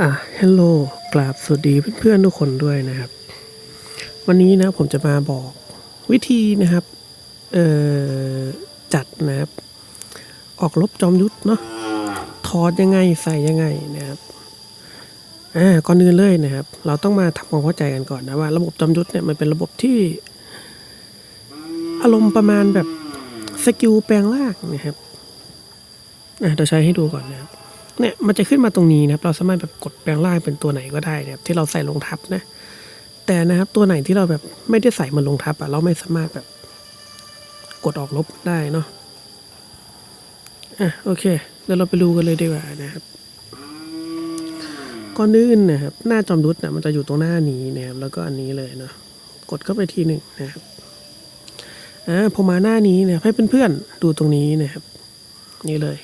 อะฮัลโหลกราบสวัสดีเพื่อนๆทุกคนด้วยนะครับ วันนี้นะผมจะมาบอกวิธีนะครับ เอ่อ จัดนะครับ ออกลบจอมยุทธเนาะถอดยังไงใส่ยังไงนะครับอ่าก่อนอื่นเลยนะครับ เราต้องมาทำความเข้าใจกันก่อนนะว่า ระบบจอมยุทธเนี่ยมันเป็นระบบที่ อารมณ์ประมาณแบบสกิลแปลงร่างนะครับอะเดี๋ยวใช้ให้ดูก่อนนะครับ เนี่ยมันจะขึ้นมาตรงนี้นะครับ เราสามารถแบบกดแปลงร่างเป็นตัวไหนก็ได้นะครับ ที่เราใส่ลงทับนะ แต่นะครับตัวไหนที่เราแบบไม่ได้ใส่มันลงทับอะเราไม่สามารถแบบกดออกลบได้เนาะอะโอเคเดี๋ยวเราไปดูกันเลยดีกว่านะครับก่อนอื่นนะครับ หน้าจอมรุดนะมันจะอยู่ตรงหน้านี้นะครับ แล้วก็อันนี้เลยเนาะกดเข้าไปทีหนึ่งนะครับอ่าพอมาหน้านี้นะครับให้เพื่อนๆดูตรงนี้นะครับ นี่เลย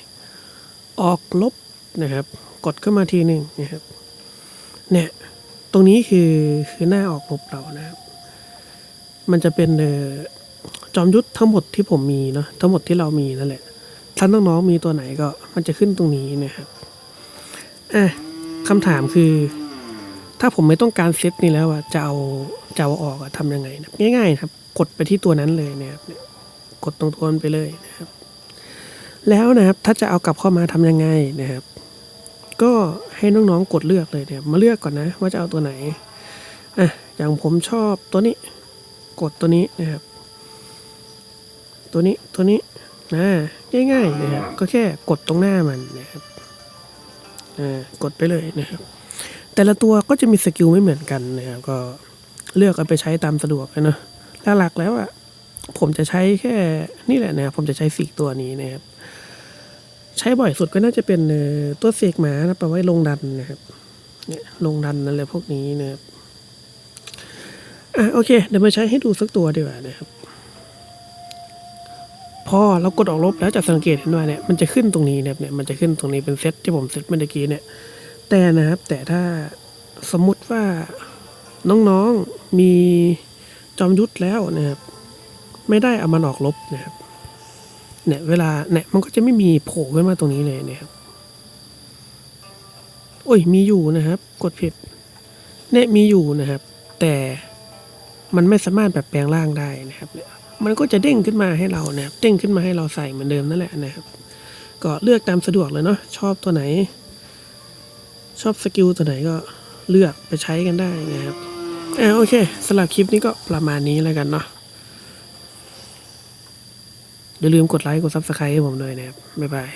ออกลบ นะครับ กดเข้ามาทีหนึ่งนะครับ เนี่ยตรงนี้คือคือหน้าออกลบเรานะครับ มันจะเป็นเอ่อจอมยุทธทั้งหมดที่ผมมีเนาะทั้งหมดที่เรามีนั่นแหละถ้านน้องๆมีตัวไหนก็มันจะขึ้นตรงนี้นะครับอะคำถามคือ ถ้าผมไม่ต้องการเซตนี้แล้วอะจะเอาจะเอาออกอะทำยังไงนะง่ายๆครับ กดไปที่ตัวนั้นเลยนะครับเนี่ยกดตรงตัวนั้นไปเลยนะครับ แล้วนะครับถ้าจะเอากลับเข้ามาทำยังไงนะครับ ก็ให้น้องๆกดเลือกเลยเนี่ยมาเลือกก่อนนะว่าจะเอาตัวไหนอะอย่างผมชอบตัวนี้ กดตัวนี้นะครับ ตัวนี้ตัวนี้นะง่ายๆนะครับก็แค่กดตรงหน้ามันนะครับอ่ากดไปเลยนะครับ แต่ละตัวก็จะมีสกิลไม่เหมือนกันนะครับก็เลือกเอาไปใช้ตามสะดวกเลยเนาะหลักๆแล้วอะผมจะใช้แค่นี่แหละนะครับผมจะใช้สี่ตัวนี้นะครับ ใช้บ่อยสุดก็น่าจะเป็นตัวเสกหมานะแปลว่าลงดันนะครับเนี่ยลงดันอะไรพวกนี้นะครับอะโอเค เดี๋ยวมาใช้ให้ดูสักตัวดีกว่านะครับ พอเรากดออกลบแล้วจะสังเกตเห็นว่าเนี่ยมันจะขึ้นตรงนี้นะครับเนี่ยมันจะขึ้นตรงนี้เป็นเซตที่ผมเซตเมื่อกี้เนี่ย แต่นะครับ แต่ถ้าสมมุติว่าน้องๆมีจอมยุทธแล้วนะครับ ไม่ได้เอามันออกลบนะครับ เนี่ยเวลาเนี่ยมันก็จะไม่มีโผล่ขึ้นมาตรงนี้เลยนะครับโอ้ยมีอยู่นะครับ กดผิดเนี่ยมีอยู่นะครับ แต่มันไม่สามารถแบบแปลงร่างได้นะครับมันก็จะเด้งขึ้นมาให้เรานะครับเด้งขึ้นมาให้เราใส่เหมือนเดิมนั่นแหละนะครับ ก็เลือกตามสะดวกเลยเนาะชอบตัวไหน ชอบสกิลตัวไหนก็เลือกไปใช้กันได้นะครับอ่าโอเคสำหรับคลิปนี้ก็ประมาณนี้แล้วกันเนาะ อย่าลืมกดไลค์กดซับสไครต์ให้ผมด้วยนะครับ บ๊ายบาย